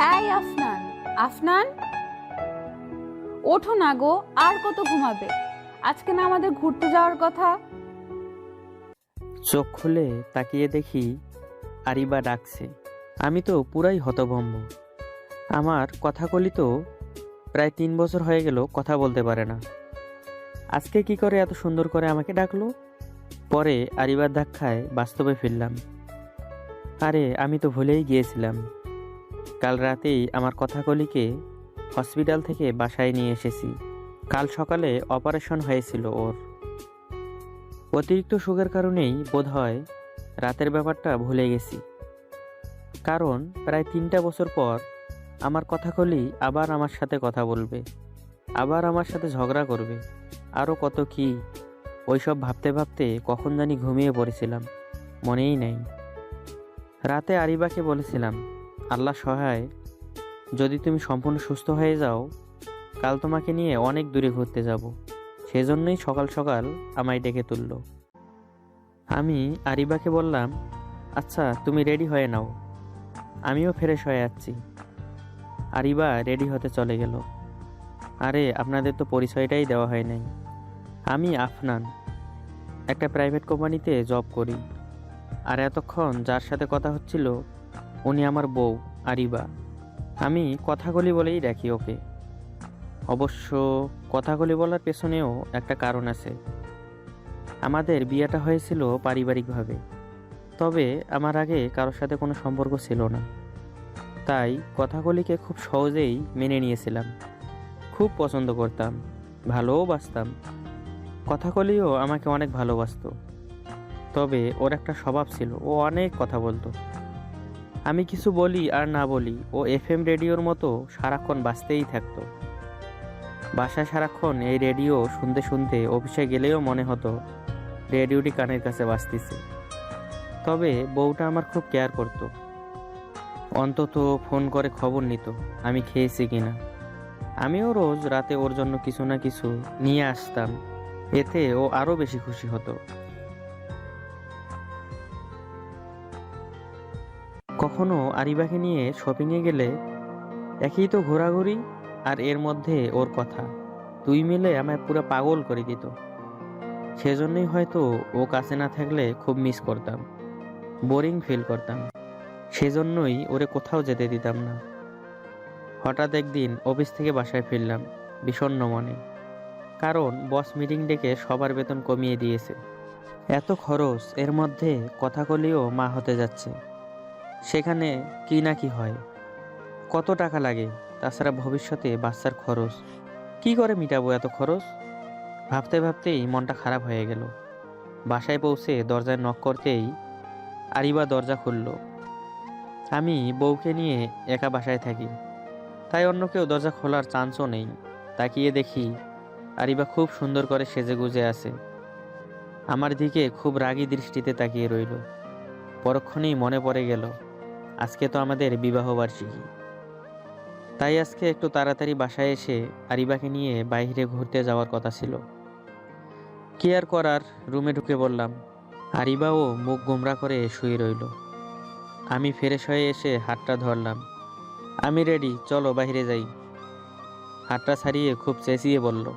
এই আফনান আফনান? ওঠো না গো, আর কত ঘুমাবে? আজকে না আমাদের ঘুরতে যাওয়ার কথা? চোখ খুলে তাকিয়ে দেখি আরিবা ডাকছে। আমি তো পুরাই হতভম্ব। আমার কথাকলি তো প্রায় তিন বছর হয়ে গেল কথা বলতে পারে না। আজকে কি করে এত সুন্দর করে আমাকে ডাকলো? পরে আরিবার ধাক্কায় বাস্তবে ফিরলাম। আরে, আমি তো ভুলেই গিয়েছিলাম। কাল রাতেই আমার কথাকলিকে হসপিটাল থেকে বাসায় নিয়ে এসেছি। কাল সকালে অপারেশন হয়েছিল ওর। অতিরিক্ত সুগার কারণেই বোধহয় রাতের ব্যাপারটা ভুলে গেছি। কারণ প্রায় তিনটা বছর পর আমার কথাকলি আবার আমার সাথে কথা বলবে, আবার আমার সাথে ঝগড়া করবে, আরও কত কি, ওইসব ভাবতে ভাবতে কখন জানি ঘুমিয়ে পড়েছিলাম, মনেই নেই। রাতে আরিবাকে বলেছিলাম আল্লাহ সহায়। যদি তুমি সম্পূর্ণ সুস্থ হয়ে যাও, কাল তোমাকে নিয়ে অনেক দূরে ঘুরতে যাব। সেজন্যই সকাল সকাল আমায় ডেকে তুলল। আমি আরিবাকে বললাম আচ্ছা তুমি রেডি হয়ে নাও। আমিও ফ্রেশ হয়ে যাচ্ছি। আরিবা রেডি হতে চলে গেল। আরে, আপনাদের তো পরিচয়টাই দেওয়া হয় নাই। আমি আফনান, একটা প্রাইভেট কোম্পানিতে জব করি। আর এতক্ষণ যার সাথে কথা হচ্ছিল উনি আমার বউ, আরিবা। আমি কথাগুলি বলেই রাখি ওকে। অবশ্য কথাগুলি বলার পেছনেও একটা কারণ আছে। আমাদের বিয়েটা হয়েছিল পারিবারিকভাবে, তবে আমার আগে কারোর সাথে কোনো সম্পর্ক ছিল না। তাই কথাগুলিকে খুব সহজেই মেনে নিয়েছিলাম। খুব পছন্দ করতাম, ভালোও বাসতাম। কথাকলিও আমাকে অনেক ভালোবাসতো। তবে ওর একটা স্বভাব ছিল, ও অনেক কথা বলতো। আমি কিছু বলি আর না বলি, ও এফএম রেডিওর মতো সারাক্ষণ বাঁচতেই থাকতো। বাসায় সারাক্ষণ এই রেডিও শুনতে শুনতে অফিসে গেলেও মনে হতো, রেডিওটি কানের কাছে বাজতেছে। তবে বউটা আমার খুব কেয়ার করত। অন্তত ফোন করে খবর নিত, আমি খেয়েছি কিনা। আমিও রোজ রাতে ওর জন্য কিছু না কিছু নিয়ে আসতাম, এতে ও আরও বেশি খুশি হতো। কখনো আরিবাকে নিয়ে শপিংয়ে গেলে একই তো ঘোরাঘুরি আর এর মধ্যে ওর কথা। দুই মিলে আমায় পুরো পাগল করে দিত। সেজন্যই হয়তো ও কাছে না থাকলে খুব মিস করতাম বোরিং ফিল করতাম। সেজন্যই ওরে কোথাও যেতে দিতাম না। হঠাৎ একদিন অফিস থেকে বাসায় ফিরলাম, বিষণ্ণ মনে। কারণ বস মিটিং ডেকে সবার বেতন কমিয়ে দিয়েছে। এত খরচ, এর মধ্যে কথা কলিও মা হতে যাচ্ছে। সেখানে কি না কি হয়। কত টাকা লাগে, তাছাড়া ভবিষ্যতে বাচ্চার খরচ। কি করে মিটাবো এত খরচ? ভাবতে ভাবতেই মনটা খারাপ হয়ে গেল। বাসায় পৌঁছে দরজায় নক করতেই আরিবা দরজা খুলল। আমি বউকে নিয়ে একা বাসায় থাকি। তাই অন্য কেউ দরজা খোলার চান্সও নেই। তাকিয়ে দেখি আরিবা খুব সুন্দর করে সেজে গুজে আছে। আমার দিকে খুব রাগী দৃষ্টিতে তাকিয়ে রইল। পরক্ষণেই মনে পড়ে গেল আজকে তো আমাদের বিবাহ বার্ষিকী। তাই আজকে একটু তাড়াতাড়ি বাসায় এসে আরিবাকে নিয়ে বাইরে ঘুরতে যাওয়ার কথা ছিল। কি আর করার রুমে ঢুকে বললাম আরিবাও মুখ গুমরা করে শুয়ে রইল। আমি ফ্রেশ হয়ে এসে হাতটা ধরলাম। আমি রেডি চলো বাইরে যাই। হাতটা ছাড়িয়ে খুব চেঁচিয়ে বলল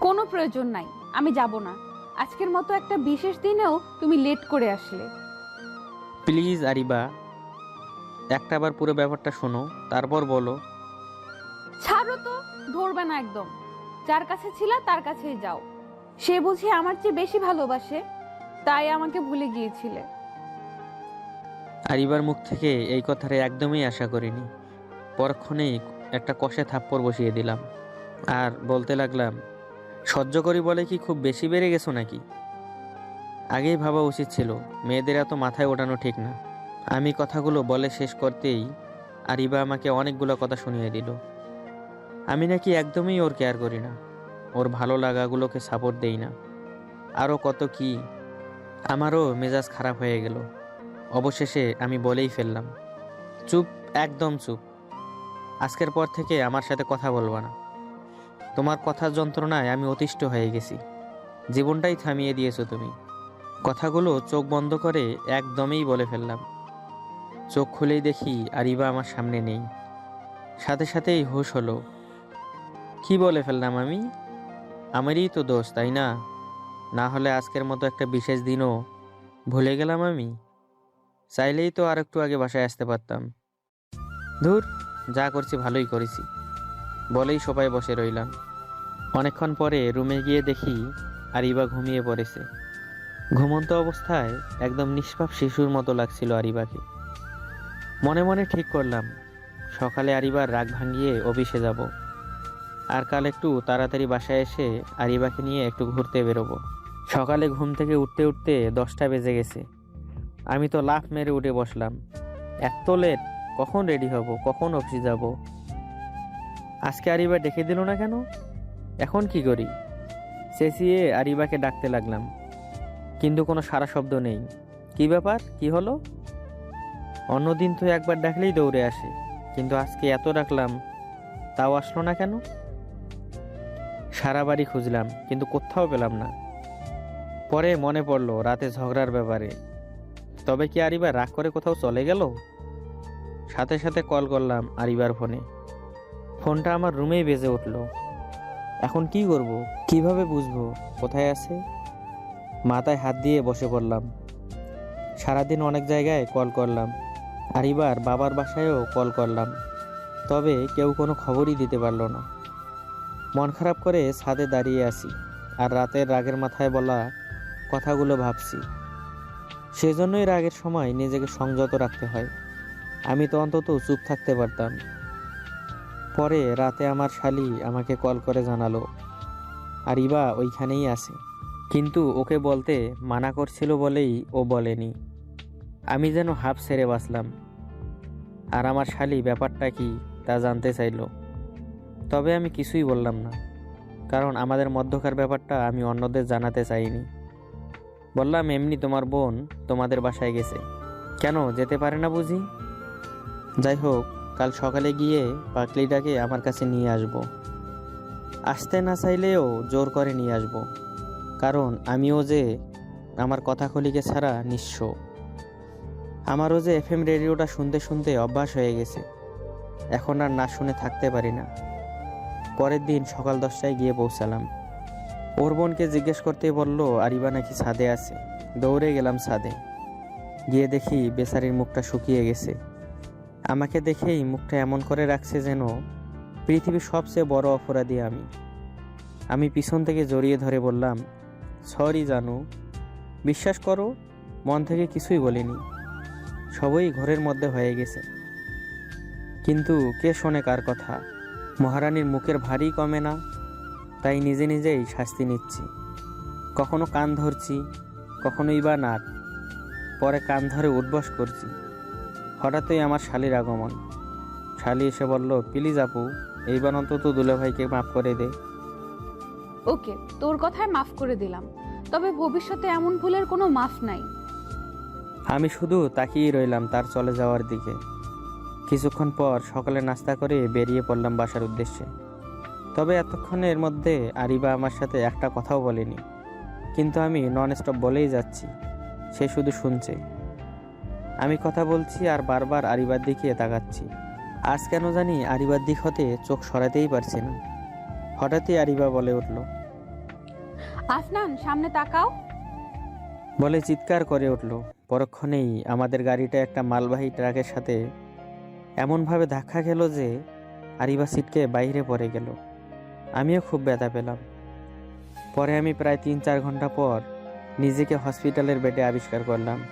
কোনো প্রয়োজন নাই আমি যাব না। আজকের মতো একটা বিশেষ দিনেও তুমি লেট করে আসলে। প্লিজ আরিবা একটা বার পুরো ব্যাপারটা শোনো তারপর বলো। ছাড়ো তো ধরবে না একদম। যার কাছে ছিল তার কাছেই যাও। সে বুঝি আমার চেয়ে বেশি ভালোবাসে তাই আমাকে ভুলে গিয়েছিলে। আরিবার মুখ থেকে এই কথাটা একদমই আশা করিনি। পরক্ষণেই একটা কষে থাপ্পড় বসিয়ে দিলাম। আর বলতে লাগলাম সহ্য করি বলে কি খুব বেশি বেড়ে গেছো নাকি? আগেই ভাবা উচিত ছিল মেয়েদের এত মাথায় ওঠানো ঠিক না। আমি কথাগুলো বলে শেষ করতেই আরিবা আমাকে অনেকগুলো কথা শুনিয়ে দিল। আমি নাকি একদমই ওর কেয়ার করি না। ওর ভালো লাগাগুলোকে সাপোর্ট দেই না। আরও কত কি, আমারও মেজাজ খারাপ হয়ে গেল। অবশেষে আমি বলেই ফেললাম, চুপ, একদম চুপ। আজকের পর থেকে আমার সাথে কথা বলব না। তোমার কথার যন্ত্রণায় আমি অতিষ্ঠ হয়ে গেছি। জীবনটাই থামিয়ে দিয়েছ তুমি। কথাগুলো চোখ বন্ধ করে একদমই বলে ফেললাম। চোখ খুলেই দেখি আরিবা আমার সামনে নেই। সাথে সাথেই হুশ হলো। কি বলে ফেললাম আমি? আমারই তো দোষ, তাই না? না হলে আজকের মতো একটা বিশেষ দিনও ভুলে গেলাম আমি? চাইলেই তো আর একটু আগে বাসায় আসতে পারতাম। ধুর, যা করছি ভালোই করেছি। বলেই সবাই বসে রইলাম। অনেকক্ষণ পরে রুমে গিয়ে দেখি আরিবা ঘুমিয়ে পড়েছে। ঘুমন্ত অবস্থায় একদম নিষ্পাপ শিশুর মতো লাগছিল আরিবাকে। মনে মনে ঠিক করলাম। সকালে আরিবার রাগ ভাঙিয়ে অফিসে যাব। আর কাল একটু তাড়াতাড়ি বাসায় এসে আরিবাকে নিয়ে একটু ঘুরতে বেরোবো। সকালে ঘুম থেকে উঠতে উঠতে দশটা বেজে গেছে। আমি তো লাফ মেরে উঠে বসলাম। এত লেট, কখন রেডি হব, কখন অফিসে যাব? আজকে আরিবা ডেকে দিল না কেন? এখন কি করি? চেঁচিয়ে আরিবাকে ডাকতে লাগলাম। কিন্তু কোনো সারা শব্দ নেই। কি ব্যাপার? কি হলো? অন্যদিন তো একবার ডাকলেই দৌড়ে আসে। কিন্তু আজকে এত ডাকলাম, তাও আসলো না কেন? সারা বাড়ি খুঁজলাম, কিন্তু কোথাও পেলাম না। পরে মনে পড়ল রাতে ঝগড়ার ব্যাপারে। তবে কি আরিবার রাগ করে কোথাও চলে গেল? সাথে সাথে কল করলাম আরিবার ফোনে। ফোনটা আমার রুমেই বেজে উঠল। এখন কি করব? কীভাবে বুঝব? কোথায় আছে? মাথায় হাত দিয়ে বসে পড়লাম। সারাদিন অনেক জায়গায় কল করলাম। আর এবার বাবার বাসায়ও কল করলাম। তবে কেউ কোনো খবরই দিতে পারল না। মন খারাপ করে ছাদে দাঁড়িয়ে আছি আর রাতের রাগের মাথায় বলা কথাগুলো ভাবছি। সেজন্যই রাগের সময় নিজেকে সংযত রাখতে হয়। আমি তো অন্তত চুপ থাকতে পারতাম। পরে রাতে আমার শালি আমাকে কল করে জানালো, আর ইবা ওইখানেই আছে। কিন্তু ওকে বলতে মানা করছিল বলেই ও বলেনি। আমি যেন হাফ ছেড়ে বাঁচলাম। আর আমার শালি ব্যাপারটা কি তা জানতে চাইলো। তবে আমি কিছুই বললাম না, কারণ আমাদের মধ্যকার ব্যাপারটা আমি অন্যদের জানাতে চাইনি। বললাম, এমনি তোমার বোন তোমাদের বাসায় গেছে। কেন, যেতে পারে না বুঝি? যাই হোক, কাল সকালে গিয়ে পাকলিটাকে আমার কাছে নিয়ে আসব। আসতে না চাইলেও জোর করে নিয়ে আসব, কারণ আমিও যে আমার কথাখলিকে ছাড়া নিঃস্ব। আমারও যে এফ এম রেডিওটা শুনতে শুনতে অভ্যাস হয়ে গেছে। এখন আর না শুনে থাকতে পারি না। পরের দিন সকাল দশটায় গিয়ে পৌঁছালাম। ওর বোনকে জিজ্ঞেস করতে বলল, আরিবা নাকি ছাদে আছে? দৌড়ে গেলাম ছাদে। গিয়ে দেখি বেচারির মুখটা শুকিয়ে গেছে। আমাকে দেখেই মুখটা এমন করে রাখছে যেন পৃথিবীর সবচেয়ে বড় অপরাধী আমি। আমি পিছন থেকে জড়িয়ে ধরে বললাম, সরি জানু, বিশ্বাস করো, মন থেকে কিছুই বলিনি। সবই ঘরের মধ্যে হয়ে গেছে। কিন্তু কে শোনে কার কথা? মহারানীর মুখের ভারী কমে না? তাই নিজে নিজেই শাস্তি নিচ্ছি। কখনো কান ধরছি, কখনোই বা নাক। পরে কান ধরে উঠবস করছি। হঠাৎই আমার শালির আগমন। শালি এসে বলল, প্লিজ আপু, এইবার অন্তত দুলাভাইকে মাফ করে দে। ওকে, তোর কথায় মাফ করে দিলাম। তবে ভবিষ্যতে এমন ভুলের কোনো মাফ নাই। আমি শুধু তাকিয়ে রইলাম তার চলে যাওয়ার দিকে। কিছুক্ষণ পর সকালে নাস্তা করে বেরিয়ে পড়লাম বাসার উদ্দেশ্যে। তবে এতক্ষণের মধ্যে আরিবা আমার সাথে একটা কথাও বলেনি। কিন্তু আমি নন স্টপ বলেই যাচ্ছি সে শুধু শুনছে। আমি কথা বলছি আর বারবার আরিবার দিকে তাকাচ্ছি। আজ কেন জানি আরিবার দিক হতে চোখ সরাতেই পারছি না। হঠাৎই আরিবা বলে উঠল আফনান সামনে তাকাও। বলে চিৎকার করে উঠল পরক্ষণেই আমাদের গাড়িটা একটা মালবাহী ট্রাকের সাথে এমনভাবে ধাক্কা খেলো যে আরিবা সিটকে বাইরে পড়ে গেল। আমিও খুব ব্যথা পেলাম। পরে আমি প্রায় তিন চার ঘণ্টা পর নিজেকে হসপিটালের বেডে আবিষ্কার করলাম।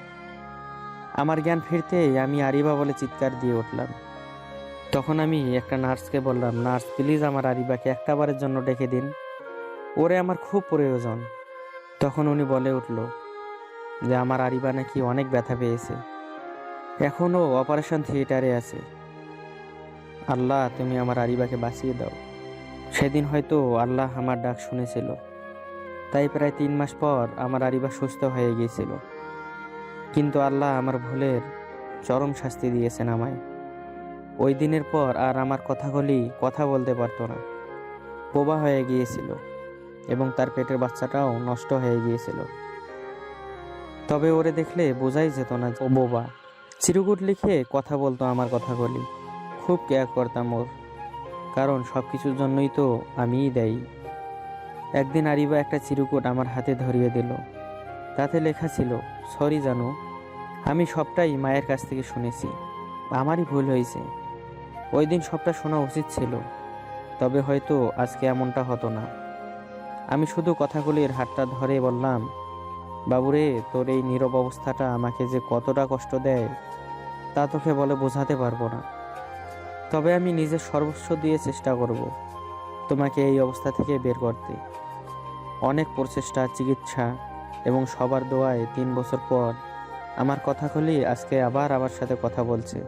আমার জ্ঞান ফিরতেই আমি আরিবা বলে চিৎকার দিয়ে উঠলাম। তখন আমি একটা নার্সকে বললাম, নার্স, প্লিজ আমার আরিবাকে একটা বারের জন্য ডেকে দিন। ওরে আমার খুব প্রয়োজন। তখন উনি বলে উঠল যে আমার আরিবা নাকি অনেক ব্যথা পেয়েছে। এখনও অপারেশন থিয়েটারে আছে। আল্লাহ, তুমি আমার আরিবাকে বাঁচিয়ে দাও। সেদিন হয়তো আল্লাহ আমার ডাক শুনেছিল। তাই প্রায় তিন মাস পর আমার আরিবা সুস্থ হয়ে গিয়েছিল। কিন্তু আল্লাহ আমার ভুলের চরম শাস্তি দিয়েছেন আমায়। ওই দিনের পর আর আমার কথাগুলি কথা বলতে পারতো না। বোবা হয়ে গিয়েছিল এবং তার পেটের বাচ্চাটাও নষ্ট হয়ে গিয়েছিল। তবে ওরে দেখলে বোঝাই যেত না ও বোবা। চিরুকুট লিখে কথা বলতো আমার কথাগুলি। খুব কেয়ার করতাম ওর। কারণ সব কিছুর জন্যই তো আমিই দেই। একদিন আরিবা একটা চিরুকুট আমার হাতে ধরিয়ে দিল। তাতে লেখা ছিল, সরি জানো, আমি সবটাই মায়ের কাছ থেকে শুনেছি। আমারই ভুল হয়েছে। ওই দিন সবটা শোনা উচিত ছিল। তবে হয়তো আজকে এমনটা হতো না। আমি শুধু কথাগুলির হাতটা ধরে বললাম বাবুরে, তোর এই নীরব অবস্থাটা আমাকে যে কতটা কষ্ট দেয়, তা তোকে বলে বোঝাতে পারব না। তবে আমি নিজের সর্বস্ব দিয়ে চেষ্টা করব তোমাকে এই অবস্থা থেকে বের করতে। অনেক প্রচেষ্টা, চিকিৎসা এবং সবার দোয়ায় তিন বছর পর আমার কথাগুলি আজকে আবার আমার সাথে কথা বলছে।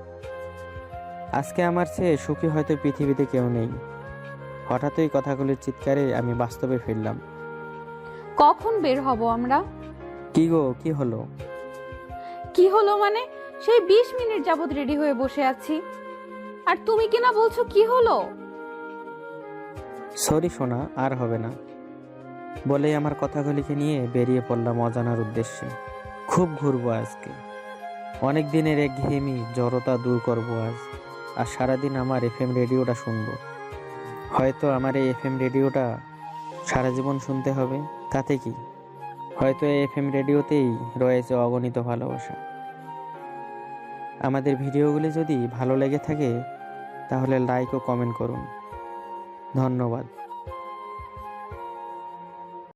আজকে আমার চেয়ে সুখী হয়তো পৃথিবীতে কেউ নেই। হঠাৎই কথাগুলির চিৎকারে আমি বাস্তবে ফিরলাম। কখন বের হব আমরা? কি গো কি হলো? কি হলো মানে? সেই বিশ মিনিট যাবত রেডি হয়ে বসে আছি। আর তুমি কিনা বলছো কি হলো? সরি সোনা আর হবে না। বলেই আমার কথাগুলিকে নিয়ে বেরিয়ে পড়লাম অজানার উদ্দেশ্যে। খুব ঘুরবো আজকে। অনেক দিনের একঘেয়েমি জড়তা দূর করব আজ আর সারাদিন আমার এফএম রেডিওটা শুনব। হয়তো আমার এই এফএম রেডিওটা সারা জীবন শুনতে হবে তাতে কি? হয়তো এফ এম রেডিওতেই রয়েছে অগণিত ভালোবাসা। আমাদের ভিডিওগুলি যদি ভালো লেগে থাকে, তাহলে লাইক ও কমেন্ট করুন। ধন্যবাদ।